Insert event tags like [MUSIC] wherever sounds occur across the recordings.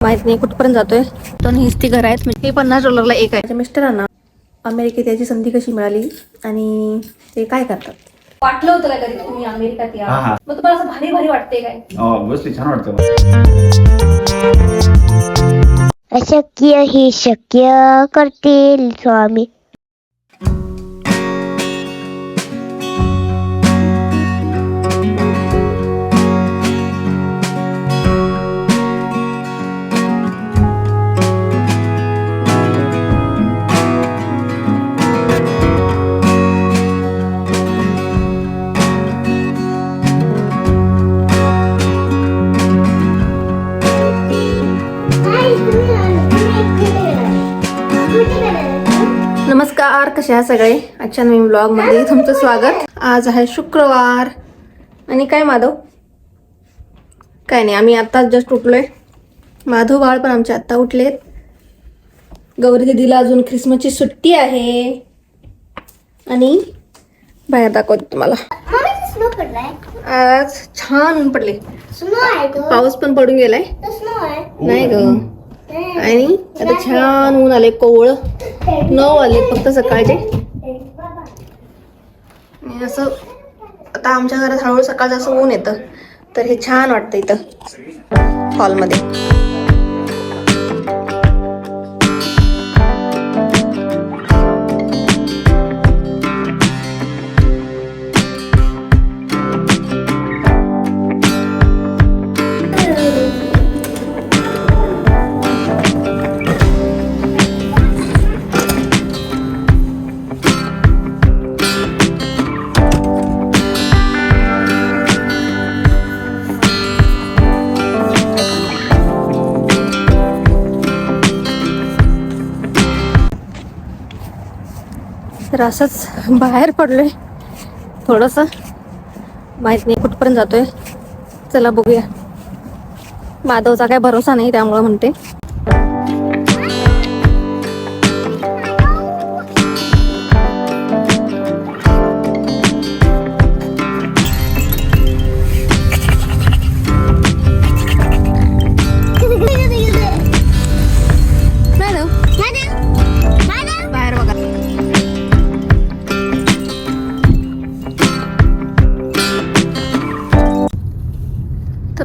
माहीत नाही कुठपर्यंत जातोय. दोन हीच ती घर आहेत. म्हणजे हे पन्नास डॉलरला एक आहे. मिस्टरांना अमेरिकेत याची संधी कशी मिळाली आणि ते काय करतात? वाटलं होतं काय कधी तुम्ही अमेरिकात या. हा, हा. मग तुम्हाला असं भारी भारी वाटते काय? ऑब्विसली छान वाटतं. अशक्य हे शक्य करतील स्वामी. कसे आहात सगळे आजच्या नवीन ब्लॉगमध्ये तुमचं स्वागत. आज आहे शुक्रवार. आणि काय माधव? काय नाही आम्ही आत्ताच जस्ट उठलोय. माधव बाळ पण आमचे आत्ता उठलेत. गौरी दिदीला अजून ख्रिसमसची सुट्टी आहे. आणि बाहेर दाखवते तुम्हाला. आज छान पडले पाऊस पण पडून गेलाय. नाही ग. आणि आता छान ऊन आले कोवळ. नऊ आले फक्त सकाळचे. आणि असं आता आमच्या घरात हळूहळू सकाळचं असं ऊन येतं. तर हे छान वाटतं इथं. हॉलमध्ये तर असंच बाहेर पडलोय. थोडंसं. माहीत नाही कुठपर्यंत जातोय. चला बघूया. माधवचा काय भरोसा नाही त्यामुळं म्हणते.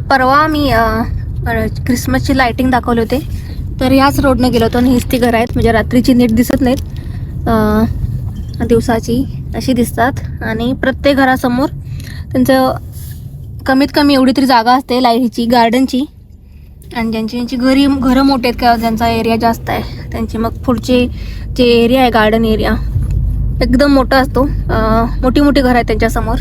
परवा मी ख्रिसमसची अ, क्रिसमसची दाखवले होते. तर ह्याच रोडनं गेलो होतो आणि हीच ती घरं आहेत. म्हणजे रात्रीची नीट दिसत नाहीत. दिवसाची अशी दिसतात. आणि प्रत्येक घरासमोर त्यांचं कमीत कमी एवढी तरी जागा असते लाईटची गार्डनची आणि ज्यांची ज्यांची घरी घरं मोठी आहेत किंवा ज्यांचा एरिया जास्त आहे त्यांची मग पुढचे जे एरिया आहे गार्डन एरिया एकदम मोठा असतो. मोठी मोठी घरं आहेत त्यांच्यासमोर.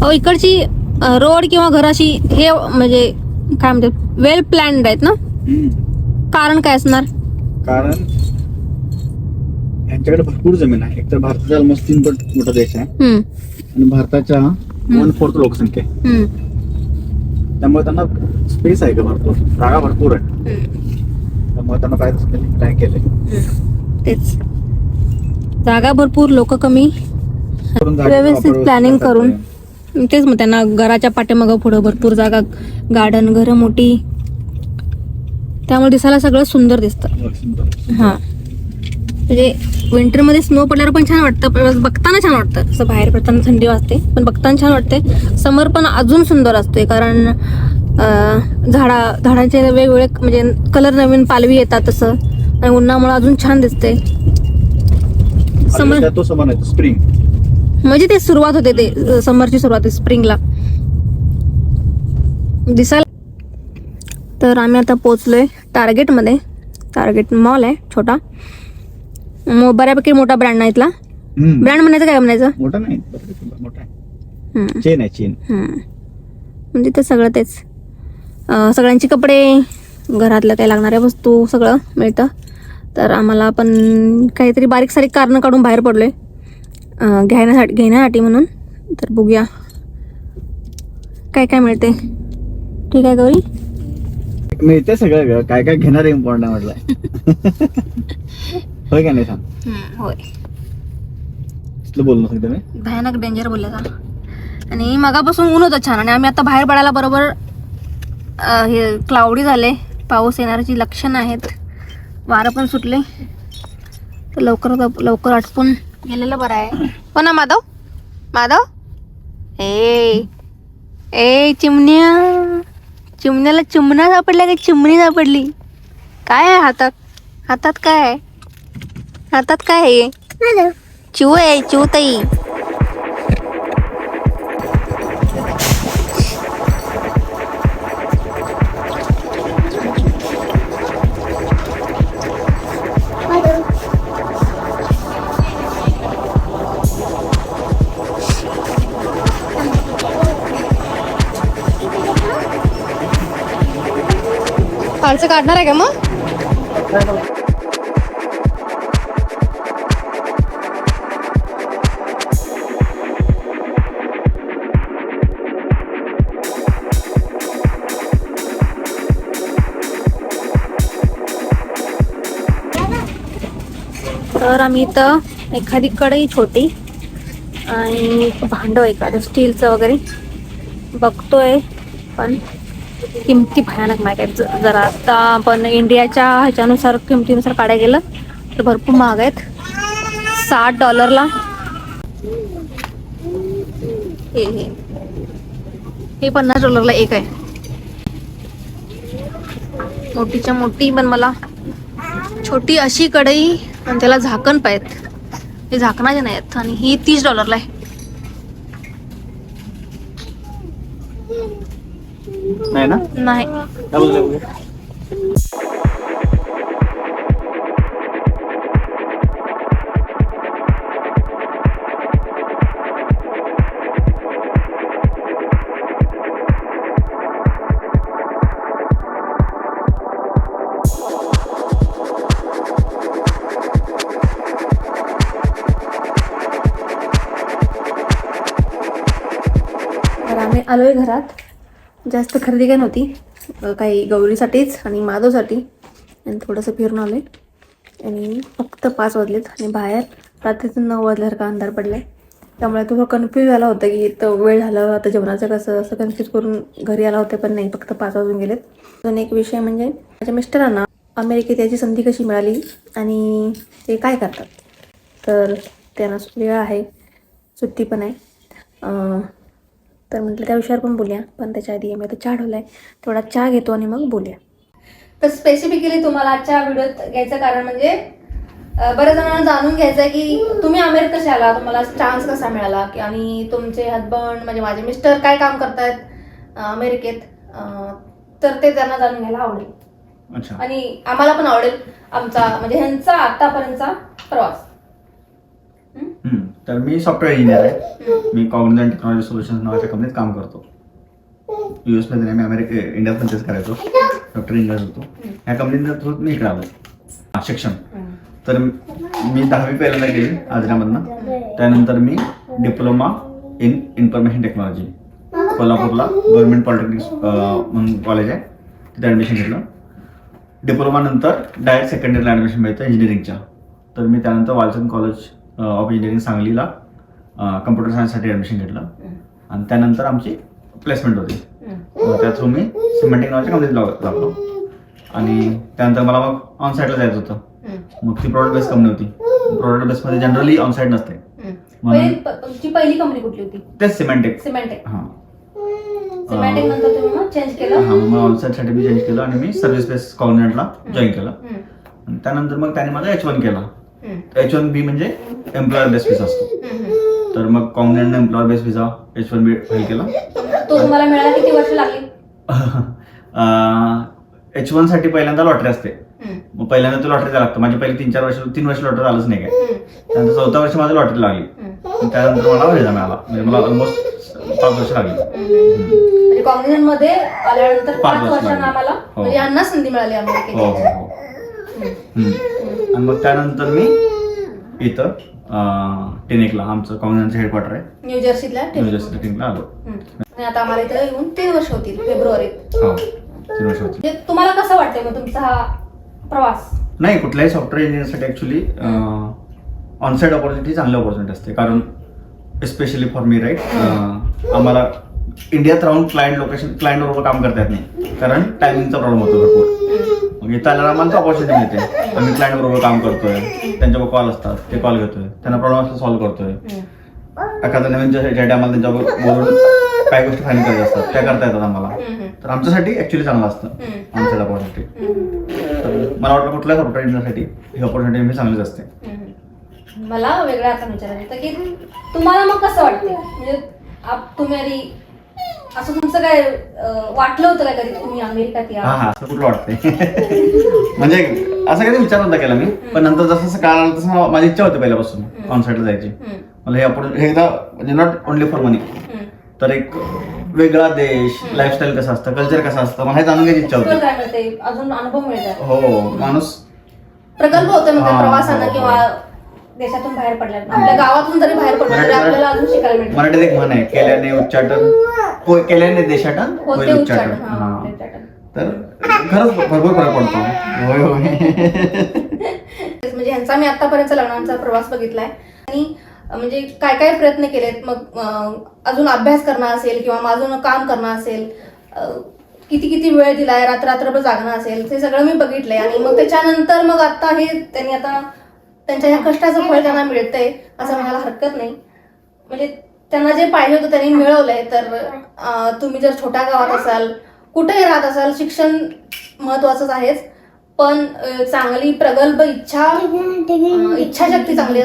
अहो इकडची रोड किंवा घर अशी हे म्हणजे काय म्हणते वेल प्लॅन्ड आहेत ना. कारण काय असणार? कारण यांच्याकडे भरपूर जमीन आहे. एकतर भारताचा ऑलमोस्ट तीन पट मोठा देश आहे. हम्म, आणि भारताच्या वन फोर्थ लोकसंख्या आहे. हम्म, त्यामुळे त्यांना स्पेस आहे का भरपूर? जागा भरपूर आहे. हम्म, त्यामुळे त्यांना पाहिजे काय केलंय. तेच. जागा भरपूर लोक कमी. करून जागा व्यवस्थित planning व्यवस्थित करून. तेच मग त्यांना घराच्या पाठीमागं पुढं भरपूर जागा गार्डन घरं मोठी. त्यामुळे दिसायला सगळं सुंदर दिसतं. हो. हा. म्हणजे विंटरमध्ये स्नो पडल्यावर पण छान वाटतं बघताना छान वाटतं. असं बाहेर पडताना थंडी वाजते पण बघताना छान वाटते. समर पण अजून सुंदर असते कारण झाडा झाडांचे वेगवेगळे म्हणजे कलर नवीन पालवी येतात तसं. आणि उन्हामुळे अजून छान दिसते समर तो समान स्प्रिंग म्हणजे ते सुरुवात होते ते समरची सुरुवात आहे स्प्रिंगला दिसायला तर आम्ही आता पोचलोय टार्गेटमध्ये टार्गेट मॉल आहे छोटा. मो बऱ्यापैकी मोठा ब्रँड आहे इथला. ब्रँड म्हणायचं काय म्हणायचं? मोठा नाही चेन आहे. चेन. म्हणजे ते सगळं तेच. सगळ्यांची कपडे घरातल्या काही लागणाऱ्या वस्तू सगळं मिळतं. तर आम्हाला पण काहीतरी बारीक सारीक कारणं काढून बाहेर पडलोय. घेण्यासाठी घेण्यासाठी म्हणून. तर बघूया. काय काय मिळते ठीक आहे गौरी? मिळते सगळं. काय काय घेणार इम्पॉर्टंट म्हटलंय होय का नाही सांग? होय. बोलणं सांगते मी भयानक डेंजर बोलले का आणि मगापासून ऊन होतं छान आणि आम्ही आता बाहेर पडायला बरोबर हे क्लाउडी झाले. पाऊस येण्याची लक्षणं आहेत. वारं पण सुटले. तर लवकर लवकर आटपून गेलेलं बरं आहे. हो ना माधव? माधव? ए ए चिमण्या. चिमण्याला चिमणा सापडला का चिमणी सापडली? काय आहे हातात? हातात काय आहे? हातात काय आहे? चिव आहे चिव काढणार आहे का मग? तर आम्ही इथं एखादी कढई छोटी आणि भांडं एखादं स्टीलचं वगैरे. बघतोय पण किमती भयानक महाग आहेत. जरा आता आपण इंडियाच्या ह्याच्यानुसार किमतीनुसार काढायला गेलं तर भरपूर महाग आहेत. साठ डॉलरला. हे हे. हे पन्नास डॉलरला एक आहे. मोठीच्या मोठी पण मला छोटी अशी कढई आणि त्याला झाकण पाहिजेत. हे झाकणाचे नाही आहेत आणि ही तीस डॉलरला आहे. नाही ना? नाही? तर आम्ही आलोय घरात. जास्त खरेदी काय नव्हती. काही गौरीसाठीच आणि माधवसाठी. आणि थोडंसं फिरून आले आणि फक्त पाच वाजलेत आणि बाहेर रात्रीतून नऊ वाजल्यासारखा अंधार पडला आहे त्यामुळे थोडं कन्फ्यूज झाला होता की इथं वेळ झाला आता जेवणाचं कसं असं कन्फ्यूज करून घरी आला होते पण नाही फक्त पाच वाजून गेलेत. अजून एक विषय म्हणजे माझ्या मिस्टरांना अमेरिकेत याची संधी कशी मिळाली आणि ते काय करतात. तर त्यांना वेळ आहे सुट्टी पण आहे. तर म्हटलं त्या विषयावर पण बोलूया. पण त्याच्या आधी आम्ही आता चहा ठेवलाय. थोडा चहा घेतो आणि मग बोलूया. तर स्पेसिफिकली तुम्हाला आजच्या व्हिडिओत घ्यायचं कारण म्हणजे बऱ्याच जणांना जाणून घ्यायचं आहे की तुम्ही अमेरिकेत कसे आला तुम्हाला चान्स कसा मिळाला? की आणि तुमचे हजबंड म्हणजे माझे मिस्टर काय काम करतायत अमेरिकेत? अं, तर ते त्यांना जाणून घ्यायला आवडेल. अच्छा. आणि आम्हाला पण आवडेल आमचा म्हणजे ह्यांचा आतापर्यंतचा प्रवास. तर मी सॉफ्टवेअर इंजिनियर आहे. मी कॉग्निझन टेक्नॉलॉजी सोल्युशन्स नावाच्या कंपनीत काम करतो. यू एसमध्ये नाही मी अमेरिके इंडियात पण तेच करायचो. डॉक्टर इंजिनियर होतो. ह्या कंपनीच्या थ्रू मी इकडे आलो. शिक्षण. तर मी दहावी पहिल्यांदा गेली आजऱ्यामधनं त्यानंतर मी डिप्लोमा इन इन्फॉर्मेशन टेक्नॉलॉजी कोल्हापूरला गव्हर्नमेंट पॉलिटेक्निक्स म्हणून कॉलेज आहे. तिथे ॲडमिशन घेतलं. डिप्लोमानंतर डायरेक्ट सेकंड इयरला ॲडमिशन मिळतं इंजिनिअरिंगच्या तर मी त्यानंतर वालचंद कॉलेज ऑफ इंजिनिअरिंग सांगलीला कम्प्युटर सायन्ससाठी ॲडमिशन घेतलं. आणि त्यानंतर आमची प्लेसमेंट होती. त्या थ्रू मी सिमेंटिक नावाच्या कंपनीत लाग- लागलो आणि त्यानंतर मला मग ऑन साईडला जायचं होतं. मग ती प्रॉडक्ट बेस कंपनी होती. प्रॉडक्ट बेसमध्ये जनरली ऑन साईड नसते. पहिली- प- तुमची पहिली कंपनी कुठली होती? तेच सिमेंटिक सिमेंटेक हां. सिमेंटेक नंतर तुम्ही मग चेंज केलं? हां मग मी चेंज केलं आणि मी सर्व्हिस बेस कॉर्डिनेटला जॉईन केलं. त्यानंतर मग त्याने माझा एच वन केला. एच वन बी म्हणजे एम्प्लॉयर बेस व्हिसा असतो. तर मग कॉन्ग्रेंटनं employer base visa H one B file केला तो तुम्हाला मिळायला किती वर्ष लागली [LAUGHS] एच वनसाठी पहिल्यांदा लॉटरी असते. मग पहिल्यांदा तो लॉटरी लागतं माझी पहिली तीन चार वर्ष तीन वर्ष लॉटरी आलंच नाही काय. त्यानंतर चौथ्या वर्षी माझी लॉटरी लागली त्यानंतर मला व्हिसा मिळाला म्हणजे मला ऑलमोस्ट पाच वर्ष लागली. म्हणजे मध्ये आल्यानंतर पाच वर्ष वर्षांना लागली. आम्हाला हो. म्हणजे यांना संधी मिळाली हो हो अमेरिकेत हो हं. आणि मग त्यानंतर मी इथं टेनिकला आमचं कॉन्ग्रेसचं हेडक्वार्टर आहे. न्यू जर्सीतल्या न्यू जर्सी टेनिकला आलो. आणि आता आम्हाला इथं येऊन तीन वर्ष होतील फेब्रुवारीत. हो तीन वर्ष होती म्हणजे तुम्हाला कसं वाटतंय मग तुमचा हा प्रवास? नाही कुठल्याही सॉफ्टवेअर इंजिनिअरसाठी ॲक्च्युली ऑनसाईड ऑपॉर्च्युनिटी चांगली ऑपॉर्च्युनिटी असते. कारण स्पेशली फॉर मी राईट आम्हाला इंडियात राहून क्लायंट लोकेशन क्लायंट बरोबर काम करता येत नाही. कारण टायमिंगचा प्रॉब्लेम होतो भरपूर. मग इथं आल्यावर आम्हाला ऑपॉर्च्युनिटी मिळते आम्ही क्लायंट बरोबर काम करतोय. त्यांच्यावर कॉल असतात. ते कॉल घेतोय. त्यांना प्रॉब्लेम असला सॉल्व्ह करतोय. एखादा नवीन डेटा ज्या आम्हाला त्यांच्यावर बोलून काही गोष्टी फाईन करायच्या असतात त्या करता येतात आम्हाला. तर आमच्यासाठी ऍक्च्युली चांगलं असतं. आमच्या ऑपॉर्च्युनिटी तर मला वाटतं कुठल्याच सॉफ्टवेअर ही ऑपॉर्च्युनिटी मी चांगलीच असते. मला वेगळं आता विचारायचं की तुम्हाला मग कसं वाटते म्हणजे तुम्ही आधी असं तुमचं काय अं, वाटलं होतं काय कधी तुम्ही अमेरिकात या? हा असं कुठलं वाटतंय? [LAUGHS] म्हणजे असं कधी विचार नव्हता केला मी पण नंतर जसं जसं काळ आलं तसं मला- माझी इच्छा होती पहिल्यापासून कॉन्सर्टला जायची. हम्म, मला हे आपण हे एकदा म्हणजे नॉट ओनली फॉर मनी हम्म. तर एक वेगळा देश लाईफस्टाईल कसं असतं कल्चर कसं असतं मला हे जाणून घ्यायची इच्छा होती. काय मिळते अजून अनुभव मिळतात? हो माणूस प्रकल्प होतो म्हणजे हा, प्रवासानं हो, किंवा देशातून बाहेर पडल्या आपल्या गावातून जरी बाहेर पडलं तरी आपल्याला अजून शिकायला मिळतं. मराठीत एक म्हण आहे केल्याने उच्चाटन. होय, केल्याने देशाटन होते उच्चाटन उच्चाटन. हा, हा. होते उच्चाटन. तर खरंच भरपूर फरक पडतो. होय होय. तेच म्हणजे ह्यांचा मी आतापर्यंत लग्नाचा प्रवास बघितलाय. आणि म्हणजे काय काय प्रयत्न केलेत मग अं, अजून अभ्यास करणं असेल किंवा मग अजून काम करणं असेल अं, किती किती वेळ दिलाय रात्र रात्रभर जागणं असेल ते सगळं मी बघितलंय. आणि मग त्याच्यानंतर मग आता हे त्यांनी आता त्यांच्या ह्या कष्टाचं फळ त्यांना मिळतंय असं म्हणायला हरकत नाही. म्हणजे त्यांना जे पाहिजे होतं त्यांनी मिळवलंय तर तुम्ही जर छोट्या गावात असाल कुठेही राहत असाल शिक्षण महत्वाचंच आहेच. पण चांगली प्रगल्भ इच्छा इच्छाशक्ती चांगली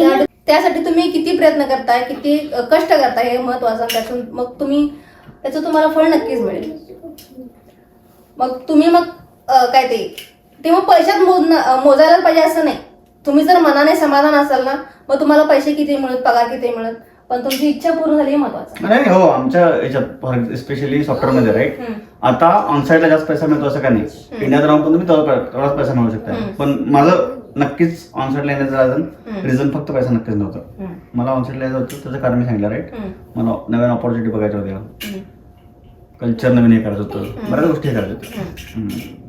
त्या- त्यासाठी तुम्ही किती प्रयत्न करताय किती कष्ट करताय हे महत्वाचं त्यातून मग तुम्ही त्याचं तुम्हाला फळ नक्कीच मिळेल. मग तुम्ही मग काय ते ते मग पैशात मोजणं मोजायला पाहिजे असं नाही. तुम्ही जर मनाने समाधान असाल ना मग तुम्हाला पैसे किती मिळत पगार किती मिळत? पण तुमची इच्छा पूर्ण झाली महत्वाचं. नाही हो आमच्या याच्यात फॉर स्पेशली सॉफ्टवेअरमध्ये राईट. आता ऑनसाईडला जास्त पैसा मिळतो असं का नाही. इंडियात राहून पण तुम्ही तेवढा तेवढाच पैसा मिळू शकता. पण माझं नक्कीच ऑनसाईडला येण्याचं. रिझन फक्त पैसा नक्कीच नव्हतं. मला ऑनसाईडला यायचं होतं त्याचं कारण मी सांगितलं राईट. मला नवीन ऑपॉर्च्युनिटी बघायच्या होत्या. कल्चर नवीन हे करायचं होतं. बऱ्याच गोष्टी हे करायच्या होत्या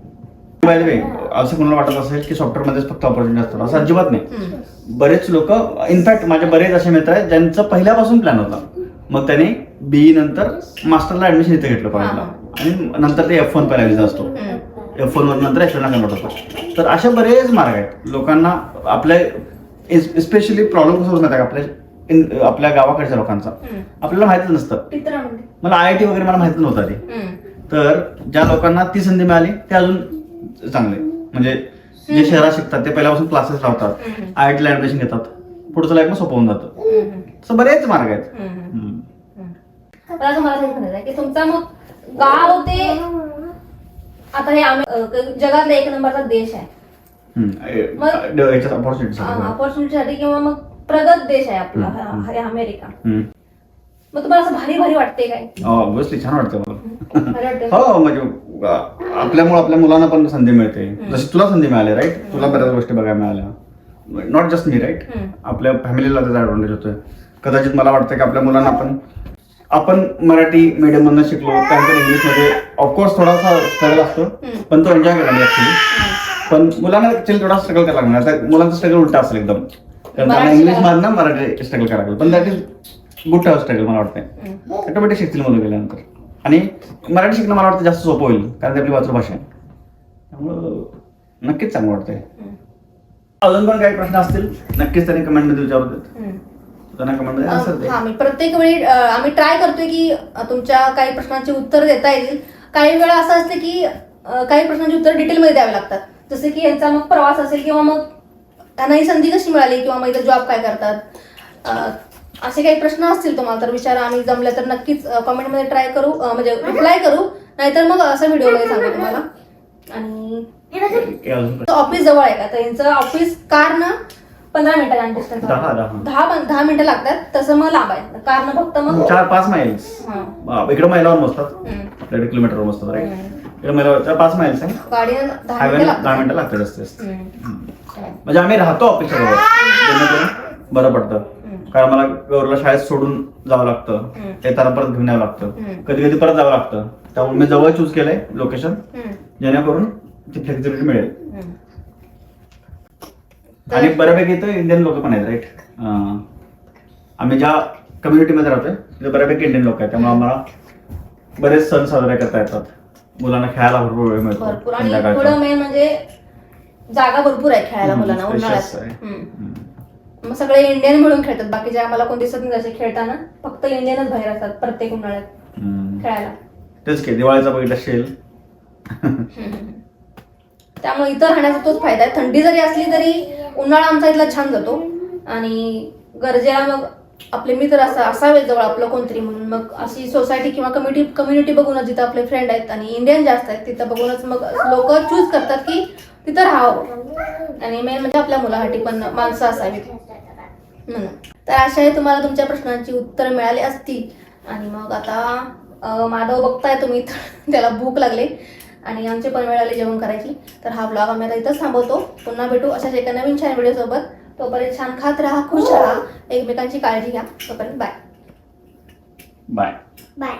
बाय वे असं कोणाला वाटत असेल की सॉफ्टवेअर मध्येच फक्त ऑपॉर्च्युनिटी असतात असं अजिबात नाही. बरेच लोक इनफॅक्ट माझे बरेच असे मित्र आहेत ज्यांचं पहिल्यापासून प्लॅन होता. मग त्याने बीई नंतर मास्टरला ऍडमिशन इथे घेतलं कॉलेजला आणि नंतर ते एफ वन विजा असतो. एफ वन नंतर एफ ला कन्वर्ट होतो. तर असे बरेच मार्ग आहेत. लोकांना आपल्या स्पेशली प्रॉब्लेम कसा होत आपल्या आपल्या गावाकडच्या लोकांचा. आपल्याला माहितच नसतं. मला आय आय टी वगैरे मला माहीत नव्हतं आधी. हम्म. तर ज्या लोकांना ती संधी मिळाली ते अजून चांगले. म्हणजे जे शहरात शिकतात ते पहिल्यापासून क्लासेस लावतात. आय आय टीला ऍडमिशन घेतात. पुढचं लाईफ मग सोपं होऊन जातं. असं बरेच मार्ग आहेत. मला म्हणायचं आहे की तुमचा मग गाव ते आता हे जगातला एक नंबरचा देश आहे. मग-. ऑपॉर्च्युनिटीसाठी किंवा मग प्रगत देश आहे आपला हम्म. हा- हा अमेरिका. मग तुम्हाला असं भारी भारी वाटते काय ऑब्विसली छान वाटतं मला. भारी वाटते हो म्हणजे आपल्यामुळे आपल्या मुलांना पण संधी मिळते. जशी तुला संधी मिळाली राईट तुला बऱ्याच गोष्टी बघायला मिळाल्या. नॉट जस्ट मी राईट. आपल्या फॅमिलीला त्याचा ऍडव्हान्टेज होतोय. कदाचित मला वाटतं की आपल्या मुलांना पण आपण मराठी मीडियम मधनं शिकलो त्यानंतर इंग्लिशमध्ये ऑफकोर्स थोडासा स्ट्रगल असतो. पण तो एन्जॉय केला ऍक्च्युली पण मुलांना ऍक्च्युली थोडा स्ट्रगल करायला लागणार. आता मुलांचा स्ट्रगल उलटा असेल एकदम. त्यांना इंग्लिश. मधनं मराठी स्ट्रगल करायला लागेल. पण दॅट इज गुड स्ट्रगल मला वाटतंय. ऑटोमॅटिक शिकतील मुलं गेल्यानंतर. आणि मराठी शिकणं मला वाटतं जास्त सोपं होईल कारण ती आपली मातृभाषा आहे. त्यामुळं नक्कीच चांगलं वाटतंय. अजून पण काही प्रश्न असतील नक्कीच त्यांनी कमेंटमध्ये विचारू देत. हम्म. त्यांना कमेंटमध्ये आन्सर दे. हा मी प्रत्येक वेळी अ, आम्ही ट्राय करतोय की अ, तुमच्या काही प्रश्नांची उत्तर देता येतील. काही वेळा असं असते की अ, काही प्रश्नांची उत्तर डिटेलमध्ये द्यावी लागतात. जसे की यांचा मग प्रवास असेल किंवा मग त्यांना ही संधी कशी मिळाली किंवा मग इथं जॉब काय करतात? अ, असे काही प्रश्न असतील तुम्हाला तर विचारा आम्ही जमलं तर नक्कीच कमेंटमध्ये ट्राय करू म्हणजे रिप्लाय करू नाहीतर मग असं व्हिडिओमध्ये सांगू तुम्हाला. आणि ऑफिस जवळ आहे का? तर यांचं ऑफिस कार ना पंधरा मिनिटाच्या डिस्टन्स दहा, दहा. मिनिटं लागतात तसं मग लांब आहे. कार न फक्त मग चार पाच माइल्स हा. इकडे मोजतात हम्म. आपल्याकडे किलोमीटरवर मोजतात राईट. इकडे चार पाच माइल्स आहे. दहा मिनिटं लागतात. म्हणजे आम्ही राहतो ऑफिसच्या बरं पडतं. कारण मला गौरला शाळेत सोडून जावं लागतं. येताना परत घेऊन यावं लागतं. कधी कधी परत जावं लागतं. त्यामुळे मी जवळ चूज केलंय लोकेशन. जेणेकरून ती फ्लेक्झिबिलिटी मिळेल. आणि बऱ्यापैकी इथं इंडियन लोक पण आहेत राईट आम्ही ज्या कम्युनिटीमध्ये राहतोय तिथे बऱ्यापैकी इंडियन लोक आहेत. त्यामुळे आम्हाला बरेच सण साजरे करता येतात. मुलांना खेळायला भरपूर वेळ मिळतो म्हणजे जागा भरपूर आहे खेळायला मुलांना मग सगळे इंडियन मिळून खेळतात. बाकीचे आम्हाला कोण दिसत नाही जसे खेळताना फक्त इंडियनच बाहेर असतात प्रत्येक उन्हाळ्यात हम्म. खेळायला. तेच की दिवाळीचा बघितला शेल [LAUGHS] त्यामुळे इथं राहण्याचा तोच फायदा आहे. थंडी जरी असली तरी उन्हाळा आमचा इथला छान जातो. आणि गरजेला मग आपले मित्र असा असावे जवळ आपलं कोणतरी म्हणून. मग अशी सोसायटी किंवा कम्युनिटी कम्युनिटी बघूनच जिथं आपले फ्रेंड आहेत आणि इंडियन जास्त आहेत तिथं बघूनच मग लोक चूज करतात की तिथं राहावं. आणि मेन म्हणजे आपल्या मुलासाठी पण माणसं असावीत. म्हणून तर अशा आहे तुम्हाला तुमच्या प्रश्नांची उत्तरं मिळाली असतील. आणि मग आता अं, माधव बघताय तुम्ही तर [LAUGHS] त्याला भूक लागले. आणि आमचे पण वेळ आली जेवण करायची. तर हा ब्लॉग आम्ही आता इथंच थांबवतो. पुन्हा भेटू अशाच एका नवीन छान व्हिडिओ सोबत तोपर्यंत छान खात राहा खुश राहा. एकमेकांची काळजी घ्या. तोपर्यंत बाय. बाय. बाय.